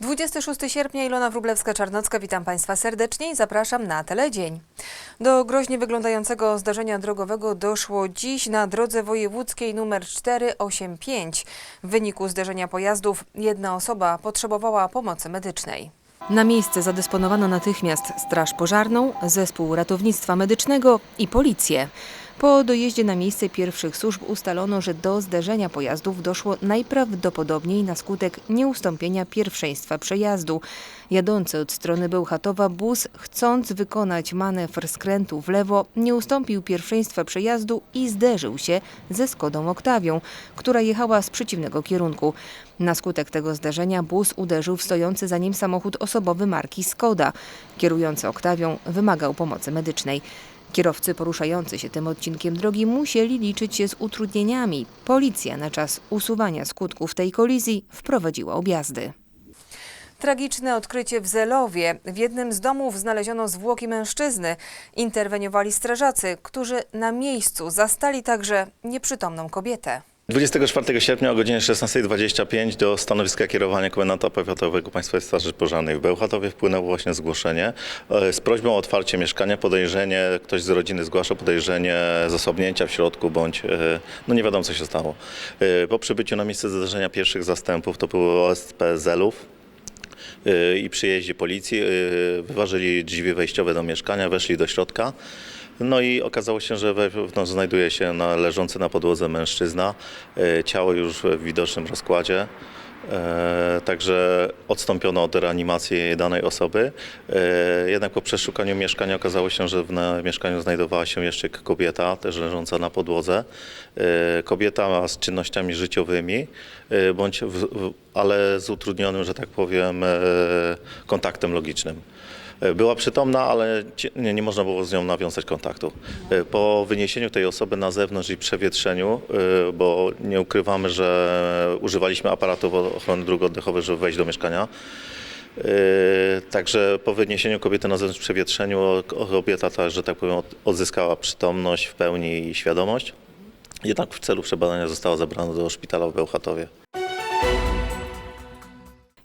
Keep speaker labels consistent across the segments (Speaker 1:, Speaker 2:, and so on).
Speaker 1: 26 sierpnia Ilona Wróblewska-Czarnocka, witam Państwa serdecznie i zapraszam na Teledzień. Do groźnie wyglądającego zdarzenia drogowego doszło dziś na drodze wojewódzkiej nr 485. W wyniku zderzenia pojazdów jedna osoba potrzebowała pomocy medycznej. Na miejsce zadysponowano natychmiast Straż Pożarną, Zespół Ratownictwa Medycznego i Policję. Po dojeździe na miejsce pierwszych służb ustalono, że do zderzenia pojazdów doszło najprawdopodobniej na skutek nieustąpienia pierwszeństwa przejazdu. Jadący od strony Bełchatowa bus, chcąc wykonać manewr skrętu w lewo, nie ustąpił pierwszeństwa przejazdu i zderzył się ze Skodą Oktawią, która jechała z przeciwnego kierunku. Na skutek tego zdarzenia bus uderzył w stojący za nim samochód osobowy marki Skoda. Kierujący Oktawią wymagał pomocy medycznej. Kierowcy poruszający się tym odcinkiem drogi musieli liczyć się z utrudnieniami. Policja na czas usuwania skutków tej kolizji wprowadziła objazdy. Tragiczne odkrycie w Zelowie. W jednym z domów znaleziono zwłoki mężczyzny. Interweniowali strażacy, którzy na miejscu zastali także nieprzytomną kobietę.
Speaker 2: 24 sierpnia o godzinie 16.25 do stanowiska kierowania komendanta powiatowego Państwowej Straży Pożarnej w Bełchatowie wpłynęło właśnie zgłoszenie e, z prośbą o otwarcie mieszkania, podejrzenie, ktoś z rodziny zgłasza podejrzenie zasobnięcia w środku bądź, e, no nie wiadomo co się stało. E, Po przybyciu na miejsce zdarzenia pierwszych zastępów, to było OSP Zelów, i przyjeździe policji wyważyli drzwi wejściowe do mieszkania, weszli do środka. No i okazało się, że wewnątrz znajduje się na, leżący na podłodze mężczyzna, y, ciało już w widocznym rozkładzie. E, Także odstąpiono od reanimacji danej osoby. E, Jednak po przeszukaniu mieszkania okazało się, że w mieszkaniu znajdowała się jeszcze kobieta, też leżąca na podłodze. E, Kobieta z czynnościami życiowymi, e, bądź w, ale z utrudnionym, że tak powiem, e, kontaktem logicznym. E, Była przytomna, ale nie, nie można było z nią nawiązać kontaktu. E, Po wyniesieniu tej osoby na zewnątrz i przewietrzeniu, e, bo nie ukrywamy, że używaliśmy aparatów ochrony dróg oddechowych, żeby wejść do mieszkania. Także po wyniesieniu kobiety na zewnątrz przewietrzeniu kobieta ta, że tak powiem, od- odzyskała przytomność w pełni i świadomość. Jednak w celu przebadania została zabrana do szpitala w Bełchatowie.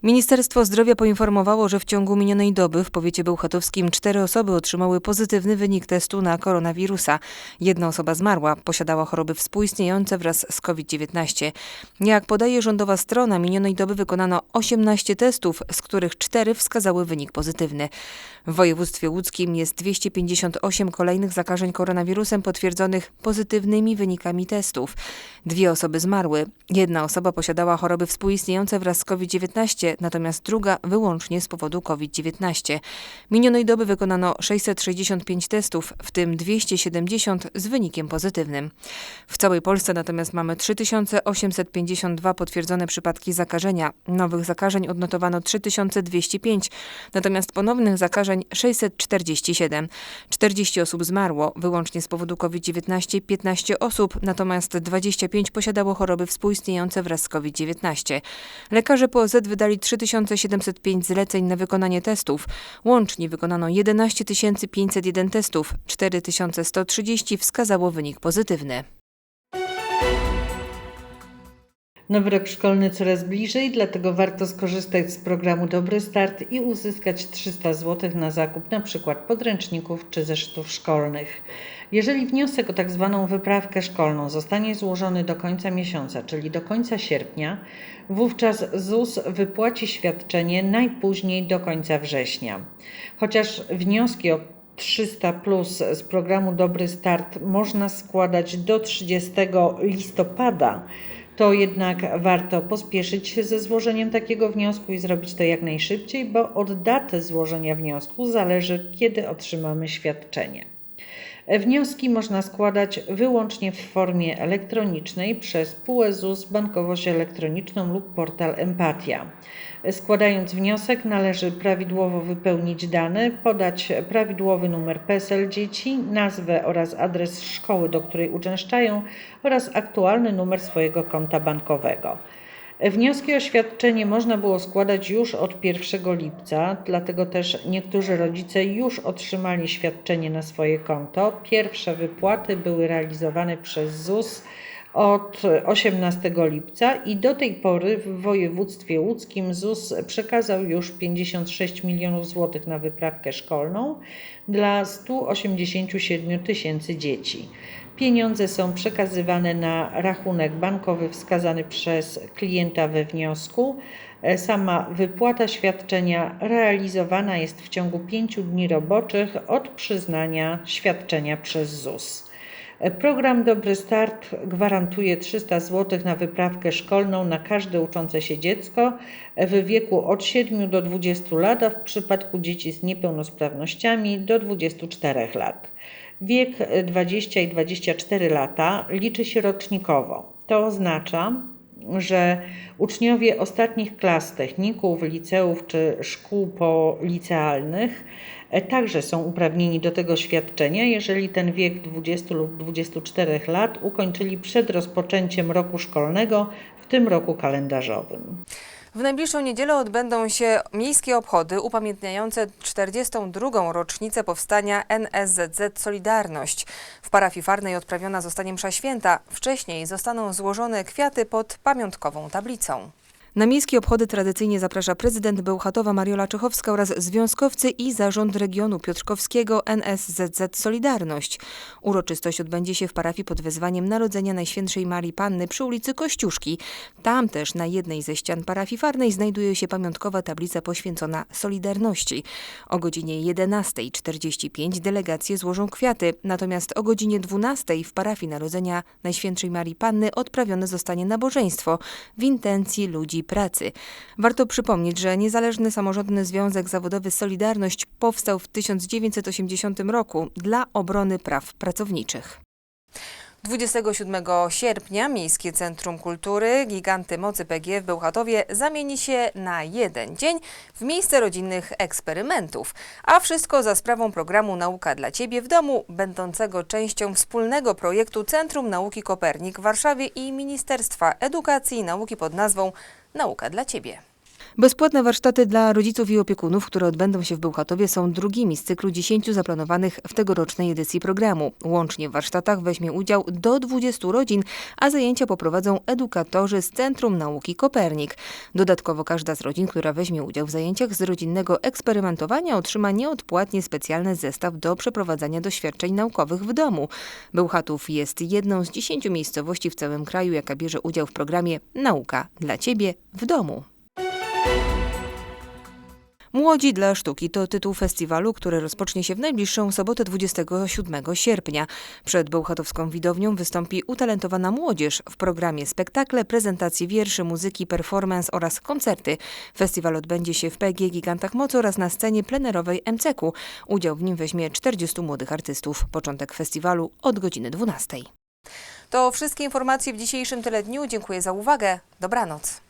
Speaker 1: Ministerstwo Zdrowia poinformowało, że w ciągu minionej doby w powiecie bełchatowskim cztery osoby otrzymały pozytywny wynik testu na koronawirusa. Jedna osoba zmarła, posiadała choroby współistniejące wraz z COVID-19. Jak podaje rządowa strona, minionej doby wykonano 18 testów, z których cztery wskazały wynik pozytywny. W województwie łódzkim jest 258 kolejnych zakażeń koronawirusem potwierdzonych pozytywnymi wynikami testów. Dwie osoby zmarły. Jedna osoba posiadała choroby współistniejące wraz z COVID-19, natomiast druga wyłącznie z powodu COVID-19. Minionej doby wykonano 665 testów, w tym 270 z wynikiem pozytywnym. W całej Polsce natomiast mamy 3852 potwierdzone przypadki zakażenia. Nowych zakażeń odnotowano 3205, natomiast ponownych zakażeń 647. 40 osób zmarło, wyłącznie z powodu COVID-19 15 osób, natomiast 25 posiadało choroby współistniejące wraz z COVID-19. Lekarze POZ wydali 3705 zleceń na wykonanie testów. Łącznie wykonano 11 501 testów, 4130 wskazało wynik pozytywny.
Speaker 3: Nowy rok szkolny coraz bliżej, dlatego warto skorzystać z programu Dobry Start i uzyskać 300 zł na zakup np. podręczników czy zeszytów szkolnych. Jeżeli wniosek o tak zwaną wyprawkę szkolną zostanie złożony do końca miesiąca, czyli do końca sierpnia, wówczas ZUS wypłaci świadczenie najpóźniej do końca września. Chociaż wnioski o 300 plus z programu Dobry Start można składać do 30 listopada, to jednak warto pospieszyć się ze złożeniem takiego wniosku i zrobić to jak najszybciej, bo od daty złożenia wniosku zależy, kiedy otrzymamy świadczenie. Wnioski można składać wyłącznie w formie elektronicznej przez PUE ZUS, bankowość elektroniczną lub portal Empatia. Składając wniosek należy prawidłowo wypełnić dane, podać prawidłowy numer PESEL dzieci, nazwę oraz adres szkoły, do której uczęszczają oraz aktualny numer swojego konta bankowego. Wnioski o świadczenie można było składać już od 1 lipca, dlatego też niektórzy rodzice już otrzymali świadczenie na swoje konto. Pierwsze wypłaty były realizowane przez ZUS od 18 lipca i do tej pory w województwie łódzkim ZUS przekazał już 56 milionów złotych na wyprawkę szkolną dla 187 tysięcy dzieci. Pieniądze są przekazywane na rachunek bankowy wskazany przez klienta we wniosku. E, Sama wypłata świadczenia realizowana jest w ciągu 5 dni roboczych od przyznania świadczenia przez ZUS. E, Program Dobry Start gwarantuje 300 zł na wyprawkę szkolną na każde uczące się dziecko e, w wieku od 7 do 20 lat, a w przypadku dzieci z niepełnosprawnościami do 24 lat. Wiek e, 20 i 24 lata liczy się rocznikowo. To oznacza, że uczniowie ostatnich klas techników, liceów czy szkół policealnych e, także są uprawnieni do tego świadczenia, jeżeli ten wiek 20 lub 24 lat ukończyli przed rozpoczęciem roku szkolnego w tym roku kalendarzowym.
Speaker 1: W najbliższą niedzielę odbędą się miejskie obchody upamiętniające 42. rocznicę powstania NSZZ Solidarność. W parafii Farnej odprawiona zostanie msza święta. Wcześniej zostaną złożone kwiaty pod pamiątkową tablicą. Na miejskie obchody tradycyjnie zaprasza prezydent Bełchatowa Mariola Czechowska oraz związkowcy i zarząd regionu Piotrkowskiego NSZZ Solidarność. Uroczystość odbędzie się w parafii pod wezwaniem Narodzenia Najświętszej Marii Panny przy ulicy Kościuszki. Tam też na jednej ze ścian parafii Farnej znajduje się pamiątkowa tablica poświęcona Solidarności. O godzinie 11.45 delegacje złożą kwiaty, natomiast o godzinie 12.00 w parafii Narodzenia Najświętszej Marii Panny odprawione zostanie nabożeństwo w intencji ludzi pracy. Warto przypomnieć, że Niezależny Samorządny Związek Zawodowy Solidarność powstał w 1980 roku dla obrony praw pracowniczych. 27 sierpnia Miejskie Centrum Kultury Giganty Mocy PG w Bełchatowie zamieni się na jeden dzień w miejsce rodzinnych eksperymentów. A wszystko za sprawą programu Nauka dla Ciebie w domu, będącego częścią wspólnego projektu Centrum Nauki Kopernik w Warszawie i Ministerstwa Edukacji i Nauki pod nazwą Nauka dla Ciebie. Bezpłatne warsztaty dla rodziców i opiekunów, które odbędą się w Bełchatowie, są drugimi z cyklu 10 zaplanowanych w tegorocznej edycji programu. Łącznie w warsztatach weźmie udział do 20 rodzin, a zajęcia poprowadzą edukatorzy z Centrum Nauki Kopernik. Dodatkowo każda z rodzin, która weźmie udział w zajęciach z rodzinnego eksperymentowania, otrzyma nieodpłatnie specjalny zestaw do przeprowadzania doświadczeń naukowych w domu. Bełchatów jest jedną z 10 miejscowości w całym kraju, jaka bierze udział w programie Nauka dla Ciebie w domu. Młodzi dla sztuki to tytuł festiwalu, który rozpocznie się w najbliższą sobotę 27 sierpnia. Przed Bełchatowską Widownią wystąpi utalentowana młodzież w programie spektakle, prezentacje wierszy, muzyki, performance oraz koncerty. Festiwal odbędzie się w PG Gigantach Mocy oraz na scenie plenerowej MCK-u. Udział w nim weźmie 40 młodych artystów. Początek festiwalu od godziny 12. To wszystkie informacje w dzisiejszym Teledniu. Dziękuję za uwagę. Dobranoc.